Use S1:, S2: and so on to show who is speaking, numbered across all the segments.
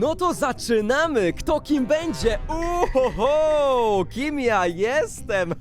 S1: No to zaczynamy! Kto kim będzie? Uhoho! Kim ja jestem?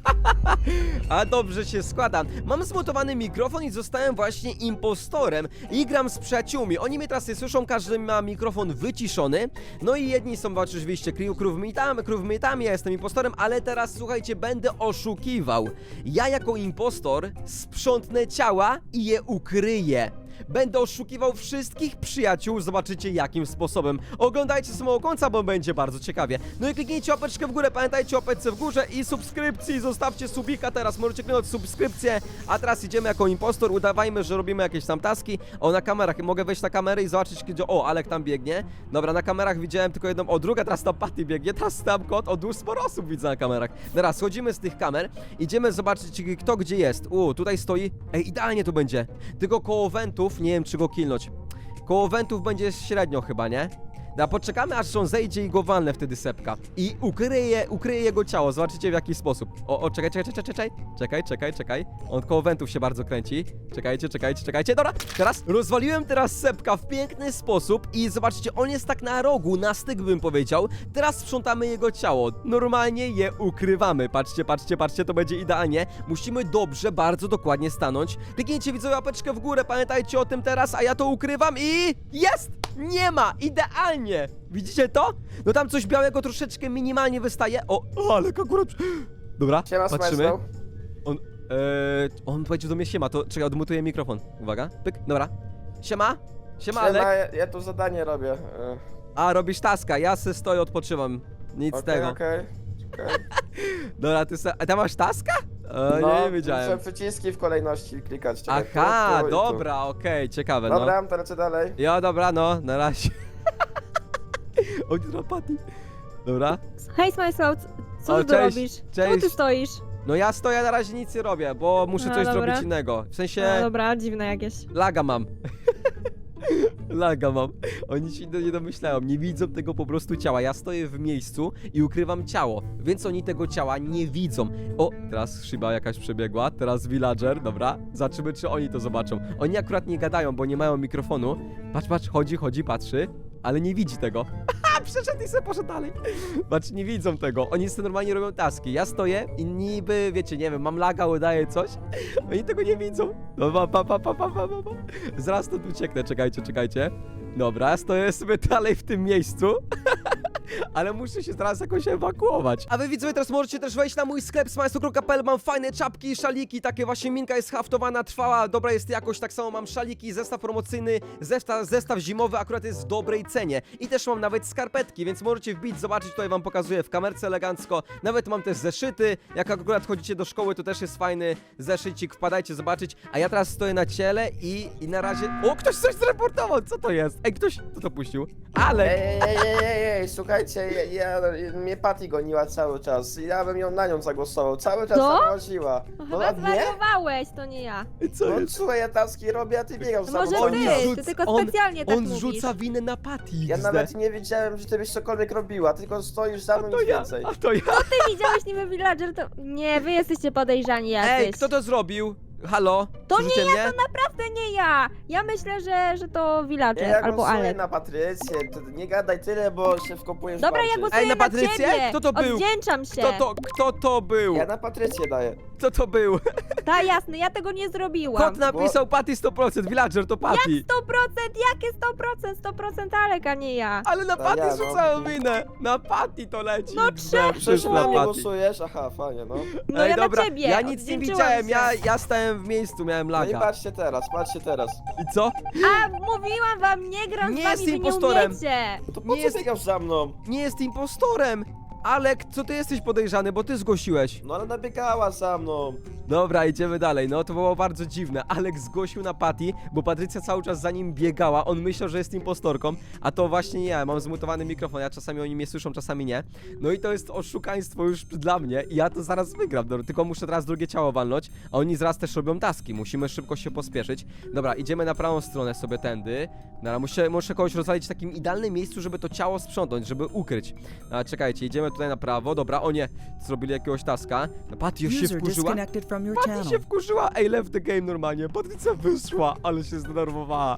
S1: A dobrze się składa. Mam zmontowany mikrofon i zostałem właśnie impostorem i gram z przyjaciółmi. Oni mnie teraz nie słyszą, każdy ma mikrofon wyciszony. No i jedni są oczywiście krówmitami, krówmitami, ja jestem impostorem, ale teraz słuchajcie, będę oszukiwał. Ja jako impostor sprzątnę ciała i je ukryję. Będę oszukiwał wszystkich przyjaciół, zobaczycie jakim sposobem. Oglądajcie samego końca, bo będzie bardzo ciekawie. No i kliknijcie łapeczkę w górę, pamiętajcie o w górze i subskrypcji, zostawcie subika teraz, możecie kliknąć subskrypcję, a teraz idziemy jako impostor, udawajmy, że robimy jakieś tam taski. O, na kamerach, mogę wejść na kamerę i zobaczyć, gdzie, o, Alek tam biegnie. Dobra, na kamerach widziałem tylko jedną, o, druga, teraz tam Patty biegnie, teraz tam kot, o, dużo sporo osób widzę na kamerach. Teraz schodzimy z tych kamer, idziemy zobaczyć, kto gdzie jest. U, tutaj stoi, ej, idealnie tu będzie, tylko koło wentów, nie wiem, czy go kilnąć. Koło wentów będzie średnio chyba, nie? No, poczekamy aż on zejdzie i go walnę wtedy sepka. I ukryje, ukryje jego ciało, zobaczycie w jaki sposób. O, o, czekaj, czekaj, czekaj, czekaj, czekaj, czekaj, czekaj. On koło wentów się bardzo kręci. Czekajcie, czekajcie, czekajcie. Dobra, teraz rozwaliłem teraz sepka w piękny sposób i zobaczcie, on jest tak na rogu, na styk bym powiedział. Teraz sprzątamy jego ciało. Normalnie je ukrywamy. Patrzcie, patrzcie, patrzcie, to będzie idealnie. Musimy dobrze, bardzo dokładnie stanąć. Kliknijcie widzowie łapeczkę w górę, pamiętajcie o tym teraz, a ja to ukrywam i... Jest! Nie ma! Idealnie! Widzicie to? No tam coś białego troszeczkę minimalnie wystaje. O, ale akurat... Dobra,
S2: Siema,
S1: patrzymy. On, e, on powiedział do mnie siema, to czekaj, odmutuję mikrofon. Uwaga, pyk, dobra. Siema, siema Alek.
S2: Siema, ja, ja tu zadanie robię. e,
S1: A, robisz taska, ja se stoję, odpoczywam. Nic z
S2: Okej,
S1: tego.
S2: okej.
S1: Dobra, ty se... A tam masz taska? O,
S2: No,
S1: nie wiedziałem.
S2: Muszę przyciski w kolejności klikać. Czekaj,
S1: Aha,
S2: tu, tu i tu.
S1: dobra, okej, ciekawe, no.
S2: Dobra, to lecę dalej.
S1: Ja, dobra, no, na razie. Oj, drapaty. Dobra.
S3: Hej Smajslow, co
S1: O,
S3: ty tu
S1: cześć,
S3: robisz? Czemu ty stoisz?
S1: No ja stoję na razie nic nie robię, bo muszę
S3: No,
S1: coś
S3: dobra.
S1: zrobić innego. W sensie
S3: No dobra, dziwne jakieś.
S1: laga mam. laga mam. Oni się nie domyślają, nie widzą tego po prostu ciała. Ja stoję w miejscu i ukrywam ciało, więc oni tego ciała nie widzą. O, teraz szyba jakaś przebiegła, teraz villager, dobra. Zobaczymy, czy oni to zobaczą. Oni akurat nie gadają, bo nie mają mikrofonu. Patrz, patrz, chodzi, chodzi, patrzy, ale nie widzi tego. Haha, przeszedł i sobie poszedł dalej. Patrz, nie widzą tego. Oni sobie normalnie robią taski. Ja stoję i niby, wiecie, nie wiem, mam laga, udaję coś. Oni tego nie widzą. No, pa, pa, pa, pa, pa, pa, pa. Zaraz stąd ucieknę, czekajcie, czekajcie. Dobra, stoję sobie dalej w tym miejscu. Ale muszę się teraz jakoś ewakuować. A wy widzowie teraz możecie też wejść na mój sklep smajsu.pl Mam fajne czapki, szaliki, takie właśnie minka jest haftowana, trwała, dobra jest jakość, tak samo mam szaliki, zestaw promocyjny, zestaw, zestaw zimowy akurat jest w dobrej cenie. I też mam nawet skarpetki, więc możecie wbić, zobaczyć, tutaj wam pokazuję w kamerce elegancko. Nawet mam też zeszyty, jak akurat chodzicie do szkoły, to też jest fajny zeszycik, wpadajcie zobaczyć. A ja teraz stoję na ciele i, i na razie... O, ktoś coś zreportował, co to jest? Ej, ktoś, kto to puścił? Ale...
S2: Ej, ej, ej, ej, ej, słuchajcie, ja, ja, mnie Patty goniła cały czas. Ja bym ją na nią zagłosował. Cały czas
S3: Co?
S2: łaziła.
S3: No chyba zwariowałeś, to nie ja.
S1: Co
S2: No
S1: jest?
S2: słuchaj, ja taski robię, a ty biegał
S3: No może.
S1: Oni
S3: ty, tylko
S1: on-
S3: specjalnie tak
S1: On
S3: mówisz.
S1: rzuca winę na Patty.
S2: Ja
S1: XD.
S2: nawet nie wiedziałem, że ty byś cokolwiek robiła, tylko stoisz za mną
S1: To
S2: nic
S1: ja,
S2: więcej.
S1: a to ja.
S3: Ty widziałeś niby villager, to... Nie, wy jesteście podejrzani jacyś.
S1: Ej, kto to zrobił? Halo?
S3: To nie
S1: mnie?
S3: Naprawdę nie ja! Ja myślę, że, że to
S2: Nie,
S3: villager
S2: ja
S3: albo
S2: głosuję
S3: Alek.
S2: na Patrycję, to nie gadaj tyle, bo się wkopujesz
S3: Dobra,
S2: bardziej.
S3: ja głosuję
S1: Ej, na
S3: na
S1: Patrycję?
S3: ciebie!
S1: Kto to był?
S3: Odwdzięczam się!
S1: Kto to, kto to był?
S2: Ja na Patrycję daję.
S1: Kto to był?
S3: Ta jasne, ja tego nie zrobiłam.
S1: Kot napisał Patty 100%, villager to Patty.
S3: 100%, jakie 100%? 100% Alek, a nie ja.
S1: Ale na
S2: To
S1: Patty
S2: ja, no.
S1: rzucają winę. Na Patty to leci.
S3: No?
S2: Przecież na mnie głosujesz? Aha, fajnie, no.
S3: No
S1: Ej,
S3: ja
S1: dobra,
S3: na ciebie.
S1: ja nic nie
S3: odwdzięczyłam
S1: widziałem,
S3: się.
S1: ja, ja stałem w miejscu, miałem
S2: No i
S1: laga.
S2: patrzcie teraz, patrzcie teraz.
S1: I co?
S3: A, mówiłam wam, nie gram
S1: Nie
S3: z wami,
S1: jest
S3: wy nie
S1: impostorem.
S3: umiecie.
S2: No to po
S1: Nie
S2: co
S1: jest-
S2: biegasz za mną?
S1: Nie jest impostorem. Alek, co ty jesteś podejrzany, bo ty zgłosiłeś.
S2: No ale nabiegała za mną.
S1: Dobra, idziemy dalej. No to było bardzo dziwne. Alek zgłosił na Patty, bo Patrycja cały czas za nim biegała. On myślał, że jest impostorką, a to właśnie nie ja. Mam zmutowany mikrofon, ja czasami oni mnie słyszą, czasami nie. No i to jest oszukaństwo już dla mnie i ja to zaraz wygram. Dobra, tylko muszę teraz drugie ciało walnąć, a oni zaraz też robią taski. Musimy szybko się pospieszyć. Dobra, idziemy na prawą stronę sobie tędy. Dobra, muszę, muszę kogoś rozwalić w takim idealnym miejscu, żeby to ciało sprzątnąć, żeby ukryć. A, czekajcie, idziemy idziemy tutaj na prawo, dobra, o nie, zrobili jakiegoś taska. Patty już się wkurzyła. Patty się wkurzyła, ej, left the game normalnie. Patrycja wyszła, ale się zdenerwowała.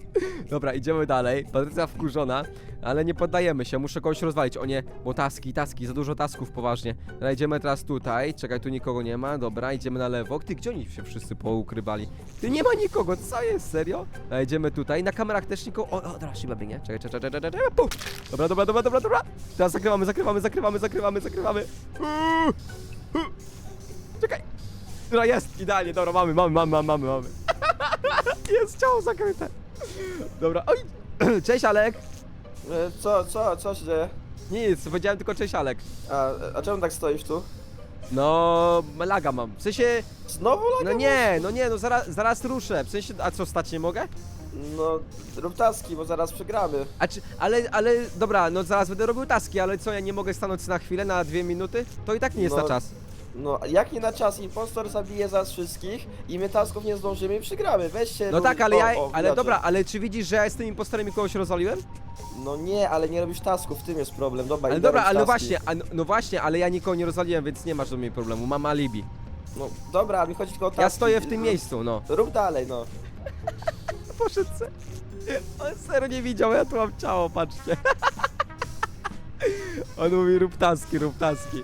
S1: Dobra, idziemy dalej. Patrycja wkurzona, ale nie poddajemy się, muszę kogoś rozwalić. O nie, bo taski, taski, za dużo tasków poważnie. Dobra, idziemy teraz tutaj, czekaj, tu nikogo nie ma, dobra, idziemy na lewo. Ty, gdzie oni się wszyscy poukrywali? Ty, nie ma nikogo, co jest, serio? Dobra, idziemy tutaj, na kamerach też nikogo. O, o, dobra, szyba biegnie, czekaj, czekaj, czekaj, czekaj, czekaj. Dobra, dobra, dobra, dobra, dobra. Teraz zakrywamy, zakrywamy, zakrywamy, zakrywamy, zakrywamy. Uuu, uuu. Czekaj. Dobra, jest, idealnie, dobra, mamy, mamy, mamy, mamy, mamy, mamy. jest ciało zakryte. Dobra, oj. Cześć, Alek.
S2: E, Co, co, co się dzieje?
S1: Nic, powiedziałem tylko cześć, Alek.
S2: A, a czemu tak stoisz tu?
S1: No, laga mam. W sensie,
S2: Znowu
S1: no
S2: laga
S1: nie, no nie, no zaraz, zaraz ruszę. W sensie, a co, stać nie mogę?
S2: No, rób taski, bo zaraz przegramy.
S1: A czy, ale, ale, dobra, no zaraz będę robił taski, ale co, ja nie mogę stanąć na chwilę, na dwie minuty? To i tak nie jest
S2: No,
S1: na czas.
S2: No, a jak nie na czas, impostor zabije nas wszystkich i my tasków nie zdążymy i przegramy. Weź się
S1: No
S2: rób-
S1: tak, ale ja,
S2: o,
S1: ale
S2: wiatrze.
S1: dobra, ale czy widzisz, że ja jestem impostorem i kogoś rozwaliłem?
S2: No nie, ale nie robisz tasków, w tym jest problem. Dobra,
S1: Ale
S2: idę
S1: dobra,
S2: robić
S1: ale no
S2: taski.
S1: właśnie, a, no, no właśnie, ale ja nikogo nie rozwaliłem, więc nie masz do mnie problemu, mam alibi.
S2: No dobra, mi chodzi tylko o taski.
S1: Ja stoję w tym miejscu, no.
S2: Rób dalej, no.
S1: Poszedł se. On serio nie widział, ja tu mam ciało, patrzcie. On mówi rób taski, rób taski.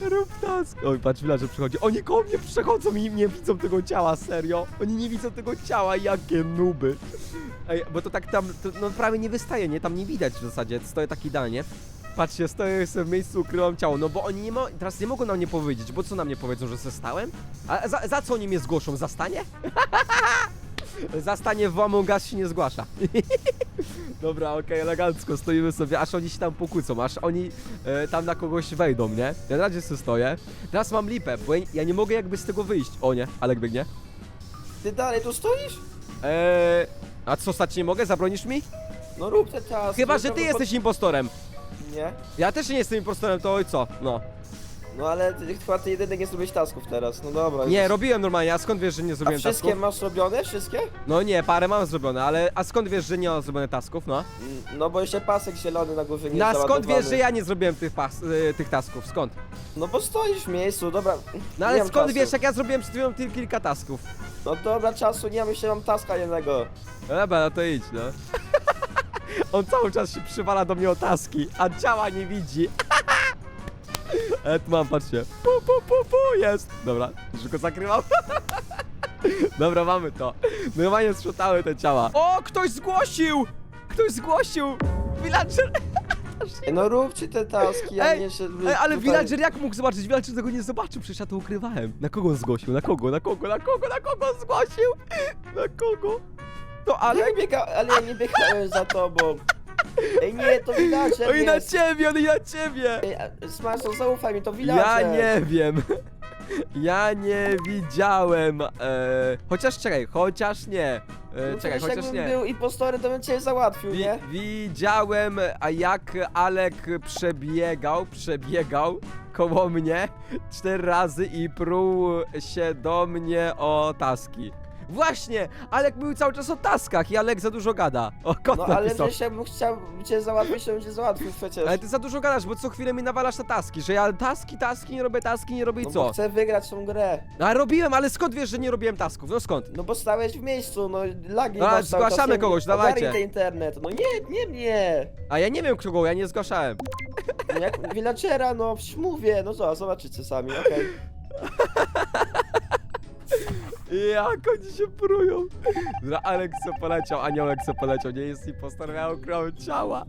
S1: Rób taski. Oj, patrz, villager przychodzi. Oni koło mnie przechodzą i nie widzą tego ciała, serio. Oni nie widzą tego ciała, jakie nuby. Ej, bo to tak tam, to, no prawie nie wystaje, nie? Tam nie widać w zasadzie, stoję tak idealnie. Patrzcie, stoję sobie w miejscu, ukryłam ciało, no bo oni nie mo teraz nie mogą nam nie powiedzieć, bo co nam nie powiedzą, że se stałem? A za, za co oni mnie zgłoszą? Za stanie? Zastanie w Among Us się nie zgłasza. Dobra, okej, elegancko, stoimy sobie, aż oni się tam pokłócą, aż oni e, tam na kogoś wejdą, nie? Ja na razie sobie stoję. Teraz mam lipę, bo ja, ja nie mogę jakby z tego wyjść. O nie, Alek biegnie.
S2: Ty dalej tu stoisz?
S1: Eee, a co, stać nie mogę? Zabronisz mi?
S2: No rób te taski.
S1: Chyba, że ty jesteś impostorem.
S2: Nie?
S1: Ja też nie jestem impostorem, to oj co? No.
S2: No ale ty, chyba ty jedyny nie zrobiłeś tasków teraz, no dobra.
S1: Nie,
S2: już.
S1: robiłem normalnie, a skąd wiesz, że nie
S2: A
S1: zrobiłem
S2: wszystkie
S1: tasków?
S2: masz robione? Wszystkie?
S1: No nie, parę mam zrobione, ale a skąd wiesz, że nie mam zrobione tasków, no?
S2: Mm, No bo jeszcze pasek zielony na górze nie
S1: No a
S2: jest
S1: skąd wiesz,
S2: załadowany.
S1: że ja nie zrobiłem tych, pas, y, tych tasków? Skąd?
S2: No bo stoisz w miejscu, dobra.
S1: No
S2: nie
S1: ale
S2: mam
S1: skąd
S2: czasu.
S1: wiesz, jak ja zrobiłem przed chwilą ty- kilka tasków?
S2: No dobra, czasu nie mam, jeszcze mam taska jednego.
S1: No Dobra, no to idź, no. On cały czas się przywala do mnie o taski, a ciała nie widzi. E, tu mam, patrzcie. Pu, pu, pu, pu, jest. Dobra, już go zakrywam. Dobra, mamy to. Normalnie sprzątały te ciała. O, ktoś zgłosił! Ktoś zgłosił! Villager!
S2: Ej, no róbcie te taski, ja
S1: Ej,
S2: nie się...
S1: Ej, ale
S2: tutaj-
S1: Villager jak mógł zobaczyć? Villager tego nie zobaczył, przecież ja to ukrywałem. Na kogo on zgłosił? Na kogo? Na kogo? Na kogo? Na kogo on zgłosił? Na kogo? To
S2: Ale
S1: Alek?
S2: ja biega, ale ja nie biegałem za tobą. Ej nie, to villager
S1: Oj, na ciebie, on i na ciebie!
S2: Smarson, zaufaj mi, to
S1: Ja
S2: villager.
S1: nie wiem. Ja nie widziałem. E, chociaż czekaj, chociaż nie. E,
S2: No
S1: czekaj,
S2: przecież
S1: chociaż
S2: jakbym
S1: nie.
S2: był impostorem, to bym cię załatwił,
S1: Wi
S2: nie?
S1: widziałem, a jak Alek przebiegał, przebiegał koło mnie cztery razy i pruł się do mnie o taski. Właśnie! Alek mówił cały czas o taskach i Alek za dużo gada. O, kot
S2: No ale
S1: napisał.
S2: przecież jakbym chciał cię załatwić, to bym cię załatwił przecież.
S1: Ale ty za dużo gadasz, bo co chwilę mi nawalasz na taski, że ja taski, taski, nie robię taski, nie robię i
S2: no
S1: co?
S2: chcę wygrać tą grę.
S1: No, A robiłem, ale skąd wiesz, że nie robiłem tasków? No skąd?
S2: No bo stałeś w miejscu, no lagi
S1: Dobra,
S2: masz cały czas,
S1: zgłaszamy
S2: nie-
S1: kogoś,
S2: ogarnij
S1: dawajcie.
S2: ten internet. No nie, nie mnie.
S1: A ja nie wiem kogo, ja nie zgłaszałem.
S2: No jak villagera, no przecież mówię, no co, zobaczycie sami, okej.
S1: Jak oni się prują. Dobra, Alek co poleciał, Aniołek co poleciał, nie jest impostor, ja ukryłem ciała.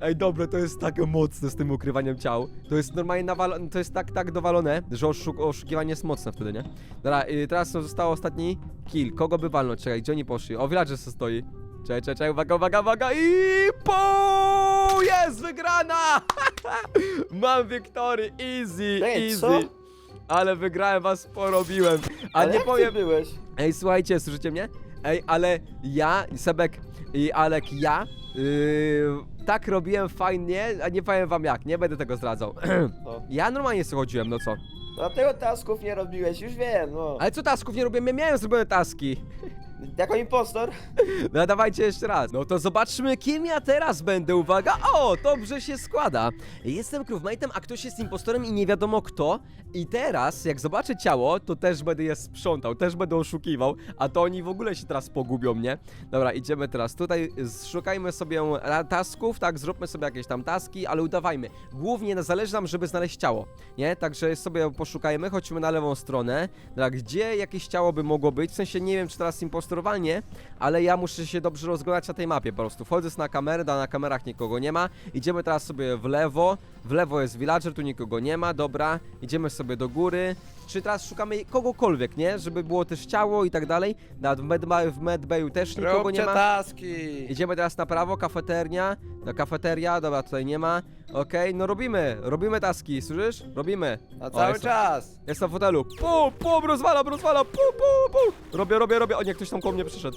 S1: Ej, dobre, to jest tak mocne z tym ukrywaniem ciał. To jest normalnie nawalone, to jest tak, tak dowalone, że oszuk oszukiwanie jest mocne wtedy, nie? Dobra, y, teraz został ostatni kill. Kogo by walnąć? Czekaj, gdzie oni poszli? O, Villager se stoi. Czekaj, czekaj, czekaj, uwaga, uwaga, uwaga i po Jest wygrana! Mam wiktory, easy,
S2: Ej,
S1: easy.
S2: co?
S1: Ale wygrałem, was porobiłem. A
S2: Ale
S1: nie
S2: jak
S1: powiem...
S2: ty byłeś?
S1: Ej, słuchajcie, słyszycie mnie? Ej, ale ja, Sebek i Alek, ja yy, tak robiłem fajnie, a nie powiem wam jak, nie będę tego zdradzał.
S2: No.
S1: ja normalnie sobie chodziłem, no co?
S2: Dlatego tasków nie robiłeś, już wiem, no.
S1: Ale co tasków nie robiłem? Ja miałem zrobione taski.
S2: Jako impostor?
S1: No dawajcie jeszcze raz. No to zobaczmy, kim ja teraz będę. Uwaga. O, dobrze się składa. Jestem crewmate'em, a ktoś jest impostorem i nie wiadomo kto. I teraz, jak zobaczę ciało, to też będę je sprzątał, też będę oszukiwał, a to oni w ogóle się teraz pogubią, nie? Dobra, idziemy teraz tutaj, szukajmy sobie tasków, tak, zróbmy sobie jakieś tam taski, ale udawajmy. Głównie zależy nam, żeby znaleźć ciało, nie? Także sobie poszukajmy, chodźmy na lewą stronę. Dobra, gdzie jakieś ciało by mogło być? W sensie nie wiem, czy teraz impostorowalnie, ale ja muszę się dobrze rozglądać na tej mapie po prostu. Wchodzę na kamerę, da na kamerach nikogo nie ma. Idziemy teraz sobie w lewo. W lewo jest villager, tu nikogo nie ma, dobra. Idziemy sobie do góry. Czy teraz szukamy kogokolwiek, nie? Żeby było też ciało i tak dalej. Nawet w, medba- w medbayu też nikogo
S4: Róbcie
S1: nie ma.
S4: taski!
S1: Idziemy teraz na prawo, kafeteria. No kafeteria, dobra, tutaj nie ma. Okej, no robimy, robimy taski, słyszysz? Robimy.
S4: Na
S1: O,
S4: cały
S1: jest-
S4: czas!
S1: Jest na fotelu. Pum, pum, rozwalam, rozwalam, pum, pum, pum. Robię, robię, robię. O nie, ktoś tam koło mnie przyszedł.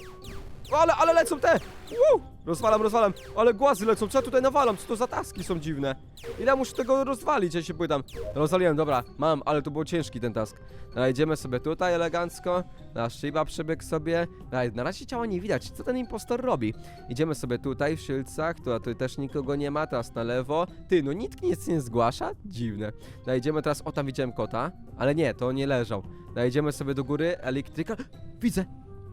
S1: Ale, ale lecą te! Woo! Rozwalam, rozwalam. Ale głazy lecą, co ja tutaj nawalam? Co to za taski są dziwne? Ile muszę tego rozwalić, ja się pytam. Rozwaliłem, dobra, mam, ale to był ciężki ten task. Dobra, idziemy sobie tutaj elegancko. Nasz Shiba przebiegł sobie. Dobra, na razie ciała nie widać. Co ten impostor robi? Idziemy sobie tutaj w szylcach, tu, tu też nikogo nie ma, teraz na lewo. Ty, no nikt nic nie zgłasza? Dziwne. No idziemy teraz, o tam widziałem kota, ale nie, to nie leżał. No idziemy sobie do góry, elektryka. Widzę!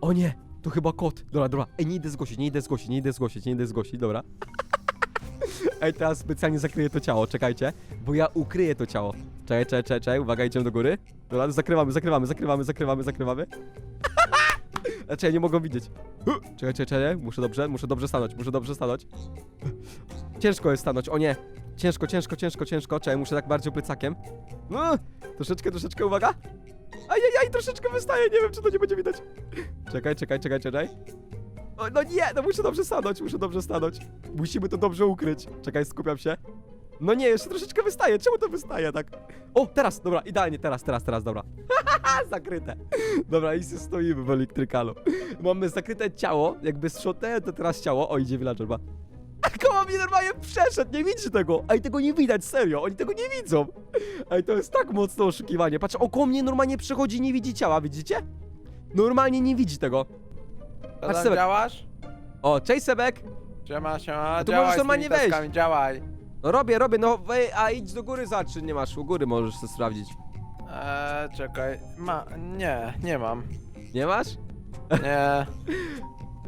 S1: O nie, to chyba kot. Dobra, dobra. Ej, nie idę zgłosić, nie idę zgłosić, nie idę zgłosić, nie idę zgłosić, dobra. Ej, teraz specjalnie zakryję to ciało, czekajcie, bo ja ukryję to ciało. Czekaj, czekaj, czekaj, czekaj, uwaga, idziemy do góry. Dobra, zakrywamy, zakrywamy, zakrywamy, zakrywamy, zakrywamy. Znaczy, ja nie mogą widzieć. Czekaj, czekaj, czekaj, muszę dobrze, muszę dobrze stanąć, muszę dobrze stanąć. Ciężko jest stanąć, o nie. Ciężko, ciężko, ciężko, ciężko. Czekaj, muszę tak bardziej plecakiem. No, troszeczkę, troszeczkę, uwaga. Ajajaj, troszeczkę wystaje, nie wiem, czy to nie będzie widać. Czekaj, czekaj, czekaj, czekaj. O, no nie, no muszę dobrze stanąć, muszę dobrze stanąć. Musimy to dobrze ukryć. Czekaj, skupiam się. No nie, jeszcze troszeczkę wystaje, czemu to wystaje tak? O, teraz, dobra, idealnie, teraz, teraz, teraz, dobra. Zakryte. Dobra, i sobie stoimy w elektrykalu. Mamy zakryte ciało, jakby sprzątnąłem to teraz ciało. O, idzie villager. Koło mnie normalnie przeszedł, nie widzi tego. Ej, tego nie widać, serio, oni tego nie widzą. Ej, to jest tak mocne oszukiwanie. Patrz, około mnie normalnie przechodzi, nie widzi ciała, widzicie? Normalnie nie widzi tego.
S4: Co
S1: Patrz,
S4: tam
S1: Sebek.
S4: działasz?
S1: O, cześć Sebek.
S4: Siema, siema,
S1: A tu
S4: działaj
S1: możesz
S4: z tymi
S1: normalnie wejść.
S4: taskami, Działaj!
S1: No robię, robię, no wej, a idź do góry zacznij, nie masz, u góry możesz sobie sprawdzić.
S4: Eee, czekaj, ma... nie, nie mam.
S1: Nie masz?
S4: Nie.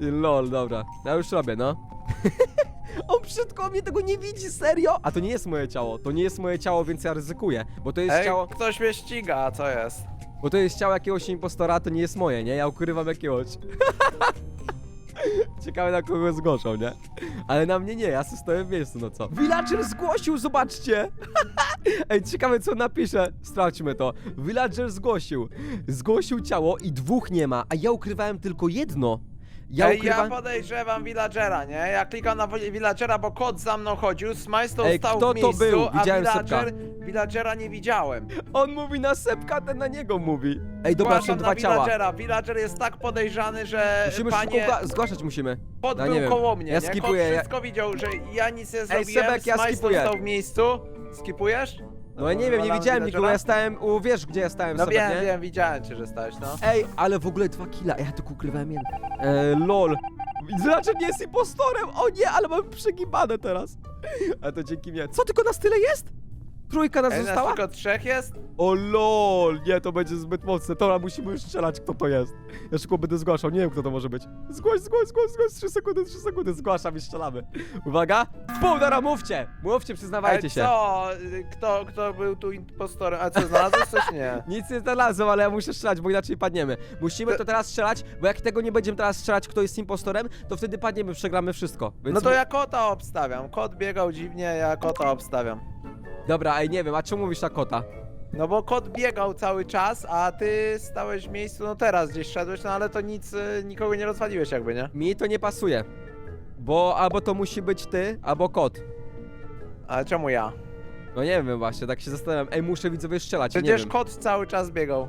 S1: Lol, dobra. Ja już robię, no. On brzydko mnie tego nie widzi, serio? A to nie jest moje ciało, to nie jest moje ciało, więc ja ryzykuję. Bo to jest
S4: Ej,
S1: ciało,
S4: ktoś mnie ściga, co jest?
S1: bo to jest ciało jakiegoś impostora, to nie jest moje, nie? Ja ukrywam jakiegoś. Ciekawe na kogo zgłoszą, nie? Ale na mnie nie, ja sobie stoję w miejscu, no co? Villager zgłosił, zobaczcie! Ej, ciekawe co napisze. Sprawdźmy to. Villager zgłosił. Zgłosił ciało i dwóch nie ma, a ja ukrywałem tylko jedno. Ja
S4: Ej, ja podejrzewam villagera, nie? Ja klikam na wi- villagera, bo kot za mną chodził, Smajstow
S1: Ej,
S4: stał
S1: kto
S4: w
S1: to
S4: miejscu,
S1: był?
S4: a
S1: Widziałem
S4: villager, villagera nie widziałem.
S1: On mówi na sepka, ten na niego mówi. Ej, dobra, są
S4: Zgłaszam
S1: dwa
S4: na
S1: ciała.
S4: villagera. Villager jest tak podejrzany, że
S1: Musimy
S4: panie
S1: szybko zgłaszać musimy.
S4: kot był
S1: nie wiem.
S4: koło mnie,
S1: Ja
S4: nie?
S1: skipuję,
S4: Kot
S1: ja-
S4: wszystko widział, że ja nic nie zrobiłem,
S1: Sebek, ja skipuję.
S4: stał w miejscu. Skipujesz?
S1: No ja nie wiem, nie widziałem nikogo, ja stałem u, wiesz gdzie ja stałem
S4: No
S1: sobie,
S4: wiem,
S1: nie?
S4: wiem, widziałem cię, że stałeś, no.
S1: Ej, ale w ogóle dwa killa, ja tylko ukrywałem jeden. E, lol. Znaczy nie jest impostorem, o nie, ale mam przegibane teraz. A to dzięki mnie. Co, tylko nas tyle jest? Trójka nas
S4: Ej, nas
S1: została?
S4: tylko trzech jest?
S1: O lol, nie, to będzie zbyt mocne. Dobra, musimy już strzelać, kto to jest. Ja szybko będę zgłaszał, nie wiem, kto to może być. Zgłoś, zgłoś, zgłoś, zgłoś, 3 sekundy, 3 sekundy, zgłaszam i strzelamy. Uwaga, pół, dobra, mówcie, mówcie, przyznawajcie
S4: Ej,
S1: się.
S4: co? Y, Kto, kto był tu impostorem? A co, znalazłeś coś? Nie.
S1: Nic nie znalazłem, ale ja muszę strzelać, bo inaczej padniemy. Musimy to teraz strzelać, bo jak tego nie będziemy teraz strzelać, kto jest impostorem, to wtedy padniemy, przegramy wszystko. Więc
S4: No to
S1: mu-
S4: ja kota obstawiam. Kot biegał dziwnie, ja kota obstawiam.
S1: Dobra, ej, nie wiem, a czemu mówisz na kota?
S4: No bo kot biegał cały czas, a ty stałeś w miejscu, no teraz gdzieś szedłeś, no ale to nic, y, nikogo nie rozwaliłeś jakby, nie?
S1: Mi to nie pasuje. Bo albo to musi być ty, albo kot.
S4: Ale czemu ja?
S1: No nie wiem właśnie, tak się zastanawiam. Ej, muszę widzowie strzelać, nie
S4: Przecież
S1: wiem.
S4: kot cały czas biegał.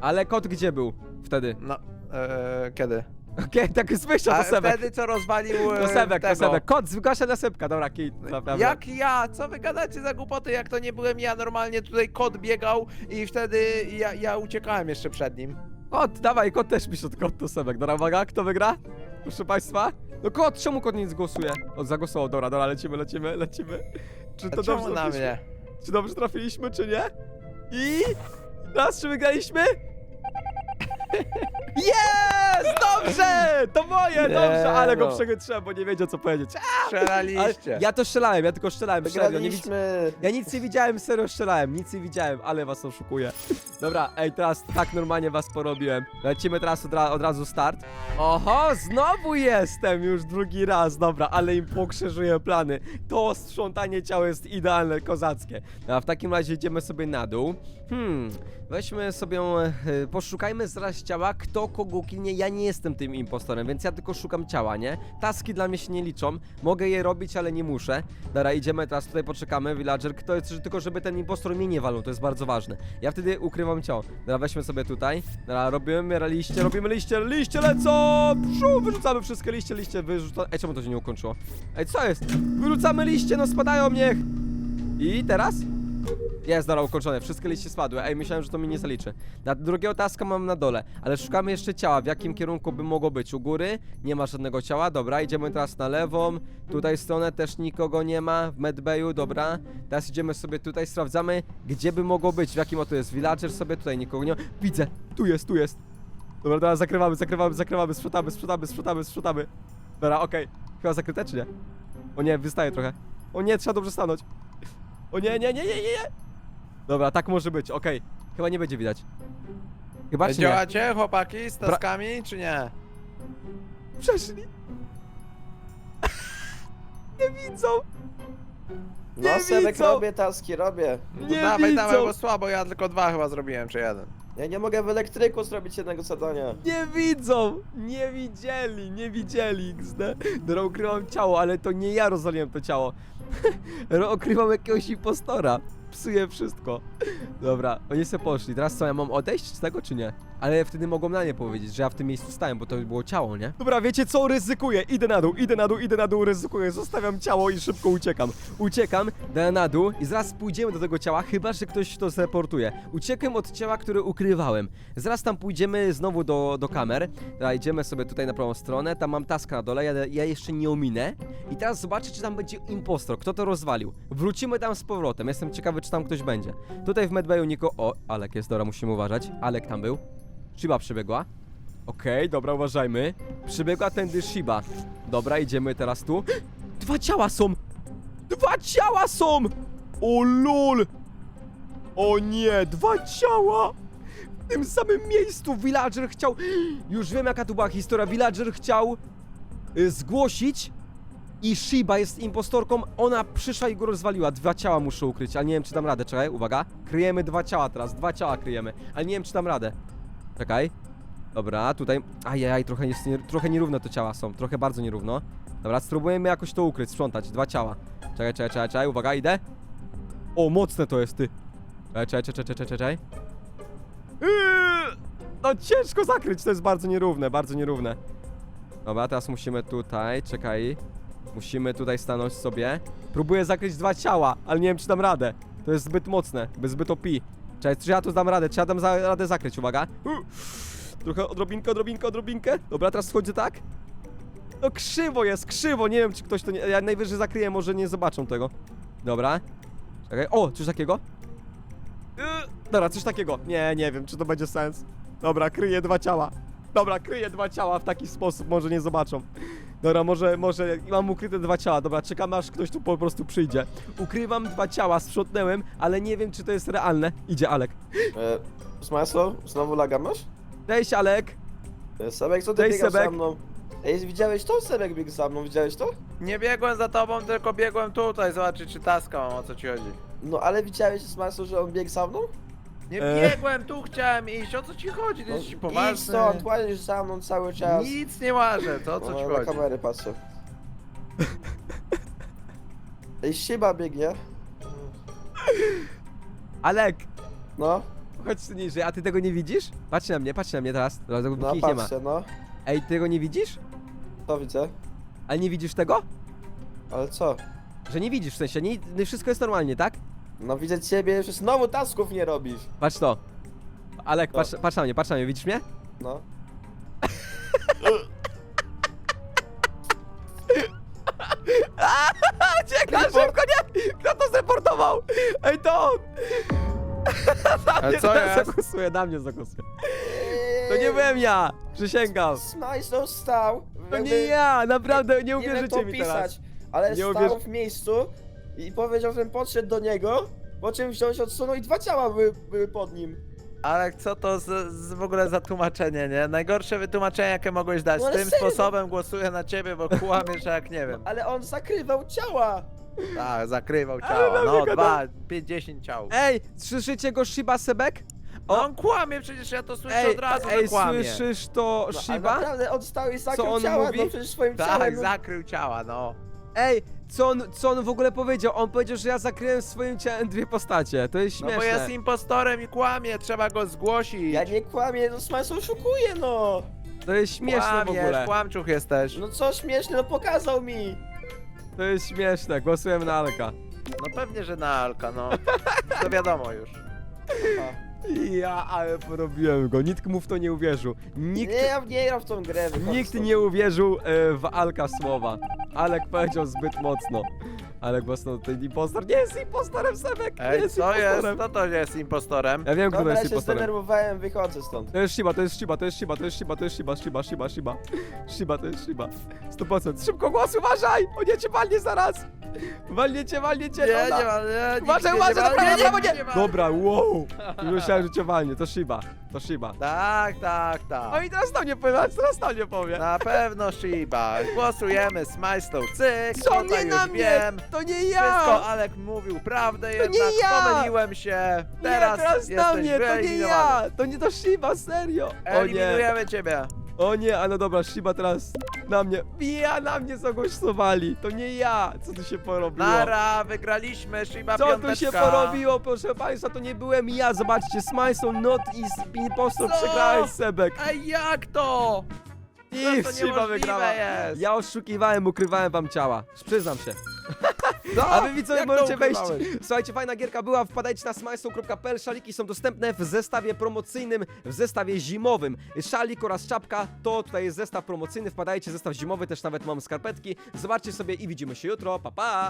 S1: Ale kot gdzie był wtedy?
S4: No, e, kiedy?
S1: Okej, tak słyszał
S4: A
S1: to Sebek.
S4: wtedy co rozwalił
S1: To
S4: e,
S1: Sebek, to
S4: tego.
S1: Sebek. Kot, zgłasza na Sebka, dobra, kit, naprawdę.
S4: Jak ja? Co wy gadacie za głupoty, jak to nie byłem ja? Normalnie tutaj kot biegał i wtedy ja, ja uciekałem jeszcze przed nim.
S1: Kot, dawaj, kot też pisze, kot to Sebek. Dobra, uwaga, kto wygra? Proszę państwa. No kot, czemu kot nic głosuje? O, zagłosował, dobra, dobra, lecimy, lecimy, lecimy. Czy to
S4: czemu
S1: dobrze
S4: na
S1: trafiliśmy?
S4: mnie?
S1: Czy dobrze trafiliśmy, czy nie? I... Raz, czy wygraliśmy? Jest! Dobrze! To moje,
S4: Nie,
S1: dobrze, ale go
S4: no.
S1: przechytrzyłem, bo nie wiedział co powiedzieć. Ale
S4: Strzelaliście.
S1: ja to strzelałem, ja tylko strzelałem, serio, nie widziałem.
S2: Wygraliśmy.
S1: Ja nic nie widziałem, serio strzelałem, nic nie widziałem, ale was oszukuję. Dobra, ej, teraz tak normalnie was porobiłem. Lecimy teraz od, ra od razu start. Oho, znowu jestem już drugi raz, dobra, ale im pokrzyżuję plany. To sprzątanie ciała jest idealne, kozackie. A w takim razie idziemy sobie na dół. Hmm, weźmy sobie, e, poszukajmy zaraz ciała, kto kogo kinie. Ja nie jestem tym impostorem, więc ja tylko szukam ciała, nie? Taski dla mnie się nie liczą. Mogę je robić, ale nie muszę. Dobra, idziemy teraz tutaj, poczekamy. Villager, kto jest, tylko żeby ten impostor mnie nie walnął, to jest bardzo ważne. Ja wtedy ukrywam ciało. Dobra, weźmy sobie tutaj. Dobra, robimy liście, robimy liście, liście lecą! Pszu, wyrzucamy wszystkie liście, liście wyrzucone. Ej, czemu to się nie ukończyło? Ej, co jest? Wyrzucamy liście, no spadają niech! I teraz? Jest, dobra, ukończone. Wszystkie liście spadły. Ej, myślałem, że to mi nie zaliczy. Na drugiego taska mam na dole, ale szukamy jeszcze ciała. W jakim kierunku by mogło być? U góry? Nie ma żadnego ciała. Dobra, idziemy teraz na lewą. Tutaj stronę też nikogo nie ma. W medbayu, dobra. Teraz idziemy sobie tutaj, sprawdzamy, gdzie by mogło być. W jakim oto jest villager sobie. Tutaj nikogo nie ma. Widzę. Tu jest, tu jest. Dobra, teraz zakrywamy, zakrywamy, zakrywamy. Sprzątamy, sprzątamy, sprzątamy, sprzątamy. Dobra, okej. Chyba zakryte, czy nie? O nie, wystaje trochę. O nie, trzeba dobrze stanąć. O nie, nie, nie, nie, nie, nie. Dobra, tak może być, okej. Chyba nie będzie widać. Chyba czy nie?
S4: Działacie, chłopaki, z taskami, czy nie?
S1: Przeszli. nie widzą. Nie
S2: No, Sebek
S1: widzą.
S2: robię taski, robię.
S1: Nie
S4: dawaj,
S1: widzą.
S4: dawaj, bo słabo, ja tylko dwa chyba zrobiłem, czy jeden.
S2: Ja nie mogę w elektryku zrobić jednego zadania.
S1: Nie widzą! Nie widzieli, nie widzieli XD. Dobra, ukrywam ciało, ale to nie ja rozwaliłem to ciało. Ukrywam jakiegoś impostora. Psuję wszystko. Dobra, oni sobie poszli. Teraz co, ja mam odejść z tego, czy nie? Ale wtedy mogą na nie powiedzieć, że ja w tym miejscu stałem, bo to było ciało, nie? Dobra, wiecie co? Ryzykuję. Idę na dół, idę na dół, idę na dół, ryzykuję. Zostawiam ciało i szybko uciekam. Uciekam, daję na dół i zaraz pójdziemy do tego ciała, chyba że ktoś to zreportuje. Uciekłem od ciała, które ukrywałem. Zaraz tam pójdziemy znowu do, do kamer. Dobra, idziemy sobie tutaj na prawą stronę. Tam mam taska na dole, ja, ja jeszcze nie ominę. I teraz zobaczę, czy tam będzie impostor, kto to rozwalił. Wrócimy tam z powrotem. Jestem ciekawy, czy tam ktoś będzie. Tutaj w medbayu niko... O, Alek jest, dobra, musimy uważać. Alek tam był. Shiba przybiegła. Okej, dobra, uważajmy. Przybiegła tędy Shiba. Dobra, idziemy teraz tu. Dwa ciała są! Dwa ciała są! O lol! O nie, dwa ciała! W tym samym miejscu villager chciał... Już wiem jaka tu była historia. Villager chciał y, zgłosić i Shiba jest impostorką. Ona przyszła i go rozwaliła. Dwa ciała muszę ukryć, ale nie wiem czy dam radę. Czekaj, uwaga. Kryjemy dwa ciała teraz, dwa ciała kryjemy. Ale nie wiem czy dam radę. Czekaj. Dobra, tutaj... Ajajaj, trochę, jest nie, trochę nierówno te ciała są. Trochę bardzo nierówno. Dobra, spróbujemy jakoś to ukryć, sprzątać. Dwa ciała. Czekaj, czekaj, czekaj, czekaj. Uwaga, idę. O, mocne to jest, ty. Czekaj, czekaj, czekaj, czekaj, czekaj. Yy, No ciężko zakryć, to jest bardzo nierówne, bardzo nierówne. Dobra, teraz musimy tutaj, czekaj. Musimy tutaj stanąć sobie. Próbuję zakryć dwa ciała, ale nie wiem czy dam radę. To jest zbyt mocne, bez zbyt OP. Czekaj, czy ja tu dam radę, czy ja dam za radę zakryć, uwaga. Trochę odrobinkę, odrobinkę, odrobinkę. Dobra, teraz wchodzę tak. No krzywo jest, krzywo, nie wiem czy ktoś to nie... Ja najwyżej zakryję, może nie zobaczą tego. Dobra. Czekaj, o, coś takiego? Yy, Dobra, coś takiego. Nie, nie wiem, czy to będzie sens. Dobra, kryję dwa ciała. Dobra, kryję dwa ciała w taki sposób, może nie zobaczą. Dobra, może, może mam ukryte dwa ciała. Dobra, czekam aż ktoś tu po prostu przyjdzie. Ukrywam dwa ciała, sprzątnęłem, ale nie wiem, czy to jest realne. Idzie Alek.
S2: E, Smajslo, znowu laga masz?
S1: Cześć, Alek.
S2: E, Sebek, co ty
S1: Cześć,
S2: biegasz
S1: Sebek.
S2: za mną? Ej, widziałeś to? Sebek biegł za mną, widziałeś to?
S4: Nie biegłem za tobą, tylko biegłem tutaj, zobaczyć czy taska mam, o co ci chodzi.
S2: No ale widziałeś, Smajslo, że on biegł za mną?
S4: Nie
S1: E.
S4: biegłem, tu chciałem iść, o co ci chodzi, ty
S2: No,
S4: jesteś
S2: idź
S4: poważny.
S2: stąd, łazisz za mną cały czas.
S4: Nic nie łażę, to o co
S2: No,
S4: ci
S2: na
S4: chodzi.
S2: kamery patrzę. Ej, Shiba biegnie.
S1: Alek,
S2: No,
S1: chodź tu niżej, a ty tego nie widzisz? Patrz na mnie, patrz na mnie teraz. Dobra,
S2: no
S1: ich nie ma.
S2: patrzcie, no.
S1: Ej, ty tego nie widzisz?
S2: To widzę.
S1: Ale nie widzisz tego?
S2: Ale co?
S1: Że nie widzisz, w sensie, nie wszystko jest normalnie, tak?
S2: No widzę ciebie, że znowu tasków nie robisz.
S1: Patrz to. Alek,
S2: No.
S1: patrz, patrz na mnie, patrz na mnie, widzisz mnie?
S2: No.
S1: Ucieka, szybko, nie! Kto to zreportował? Ej, to on! Na mnie
S4: co jest?
S1: zagłosuje, na mnie zagłosuje. To nie byłem ja, przysięgam.
S2: Smajslow stał.
S1: To nie ja, naprawdę nie uwierzycie mi teraz.
S2: pisać, ale
S1: Nie
S2: stał
S1: uwierz-
S2: w miejscu i powiedział, że podszedł do niego, po czym wziął się odsunął i dwa ciała były, były pod nim.
S4: Ale co to z, z w ogóle za tłumaczenie, nie? Najgorsze wytłumaczenie, jakie mogłeś dać.
S2: No ale
S4: Tym
S2: serio, no.
S4: sposobem głosuję na ciebie, bo kłamiesz jak nie wiem.
S2: Ale on zakrywał ciała.
S4: Tak, zakrywał
S1: na
S4: No,
S1: mnie
S4: dwa, pięć, dziesięć ciał.
S1: Ej, słyszycie go Shiba Sebek?
S4: No on kłamie, przecież ja to słyszę
S1: Ej,
S4: od razu,
S1: ej,
S4: że kłamie.
S1: słyszysz to
S2: No, ale
S1: Shiba?
S2: naprawdę on stał i zakrył
S1: on
S2: ciała,
S1: mówi?
S2: no przecież swoim
S4: Tak,
S2: ciałem. no.
S4: zakrył ciała, no.
S1: Ej, co on, co on w ogóle powiedział? On powiedział, że ja zakryłem swoim ciałem dwie postacie. To jest
S4: No
S1: śmieszne.
S4: bo jest impostorem i kłamie, trzeba go zgłosić.
S2: Ja nie kłamię, no Smajslow oszukuje, no.
S1: To jest śmieszne w
S4: Kłamiesz,
S1: ogóle.
S4: kłamczuch jesteś.
S2: No co śmieszne, no pokazał mi.
S1: To jest śmieszne. Głosujemy na Alka.
S4: No pewnie, że na Alka, no. To wiadomo już.
S2: Aha.
S1: Ja, ale porobiłem go. Nikt mu w to nie uwierzył. Nikt,
S2: Nie, ja nie gram w tą grę. wychodzę
S1: nikt
S2: stąd.
S1: nie uwierzył e, w Alka słowa. Alek powiedział zbyt mocno. Alek mocno ten impostor. Nie jest impostorem, Sebek! Nie
S4: Ej,
S1: jest
S4: co jest?
S1: impostorem.
S4: Kto to jest impostorem?
S1: Ja wiem, kto to
S2: Dobra,
S1: jest
S2: ja się
S1: impostorem.
S2: zdenerwowałem, wychodzę stąd.
S1: To jest Shiba, to jest Shiba, to jest Shiba, to jest Shiba, to jest Shiba, Shiba, Shiba, Shiba, Shiba. To jest Shiba. 100%. Szybko głos, uważaj! O nie, cię walnie zaraz! Walnie cię, walnie cię,
S4: Nie, nie ma, nie, nikt
S1: Uważaj,
S4: mnie
S1: uważaj,
S4: nie
S1: na
S4: ma,
S1: prawo,
S4: nie,
S1: prawo, nie!
S4: ma.
S1: Dobra, wow! Już myślałem, że cię walnie, to Shiba, to Shiba.
S4: Tak, tak,
S1: O
S4: tak.
S1: i teraz tam nie powie, teraz tam nie powie.
S4: Na pewno Shiba. Głosujemy z Majstą. Cyk,
S1: Co
S4: tutaj
S1: nie
S4: już
S1: na mnie?
S4: wiem.
S1: To nie
S4: Wszystko
S1: ja!
S4: Alek mówił prawdę,
S1: nie
S4: jednak
S1: ja!
S4: pomyliłem się.
S1: Nie,
S4: Teraz,
S1: teraz na
S4: jesteś
S1: mnie, to nie
S4: wyeliminowany.
S1: ja! To nie to Shiba, serio! O nie,
S4: Eliminujemy ciebie.
S1: o nie, a no dobra, Shiba teraz na mnie. Ja na mnie zagłosowali, to nie ja! Co tu się porobiło?
S4: Nara, wygraliśmy, Shiba
S1: Co tu
S4: piąteczka.
S1: się porobiło, proszę państwa, to nie byłem ja, zobaczcie, Smajson, Not i Impostor
S4: Co?
S1: Sebek.
S4: Ej, jak to?
S1: I
S4: to
S1: Shiba
S4: niemożliwe
S1: wygrała.
S4: jest.
S1: Ja oszukiwałem, ukrywałem wam ciała, przyznam się.
S4: No,
S1: A wy widzowie
S4: jak to
S1: możecie wejść.
S4: ukrywałeś?
S1: Słuchajcie, fajna gierka była, wpadajcie na smajson.pl, szaliki są dostępne w zestawie promocyjnym, w zestawie zimowym. Szalik oraz czapka, to tutaj jest zestaw promocyjny, wpadajcie, zestaw zimowy, też nawet mam skarpetki. Zobaczcie sobie i widzimy się jutro, pa pa!